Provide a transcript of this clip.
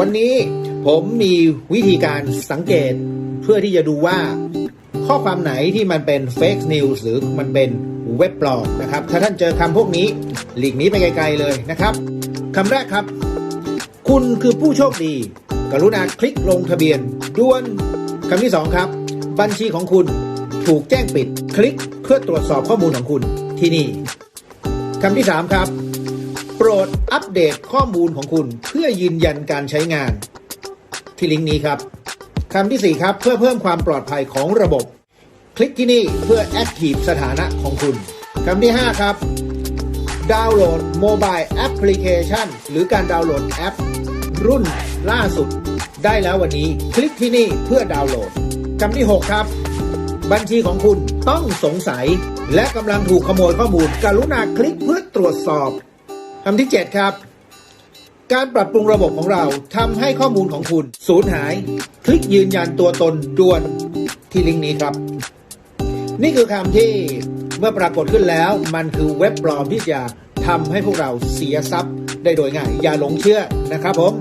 วันนี้ผมมีวิธีการสังเกตเพื่อที่จะดูว่า ข้อความไหนที่มันเป็น fake news หรือมันเป็นเว็บปลอมนะครับ ถ้าท่านเจอคำพวกนี้หลีกหนี้ไปไกลๆเลยนะครับคำแรกครับ คุณคือผู้โชคดี กรุณาคลิกลงทะเบียนด่วนคำที่สองครับ บัญชีของคุณถูกแจ้งปิด คลิกเพื่อตรวจสอบข้อมูลของคุณที่นี่คำที่สามครับ โปรดอัปเดตข้อมูลของคุณเพื่อยืนยันการใช้งาน ที่ลิงก์นี้ครับคำที่ 4 ครับ เพื่อเพิ่มความปลอดภัยของระบบ คลิกที่นี่เพื่อ Active สถานะของคุณคำที่ 5 ครับ ดาวน์โหลดโมบายแอปพลิเคชันหรือการดาวน์โหลดแอป รุ่นล่าสุด ได้แล้ววันนี้คลิกที่นี่เพื่อดาวน์โหลดคำที่ 6 ครับ บัญชีของคุณต้องสงสัย และกำลังถูกขโมยข้อมูล กรุณาคลิกเพื่อตรวจสอบ คำที่ 7 ครับ การปรับปรุงระบบของเราทำให้ข้อมูลของคุณ สูญหาย คลิกยืนยันตัวตนด่วนที่ลิงก์นี้ครับ นี่คือคำที่เมื่อปรากฏขึ้นแล้วมันคือเว็บปลอมที่จะทำให้พวกเราเสียทรัพย์ได้โดยง่าย อย่าหลงเชื่อนะครับผม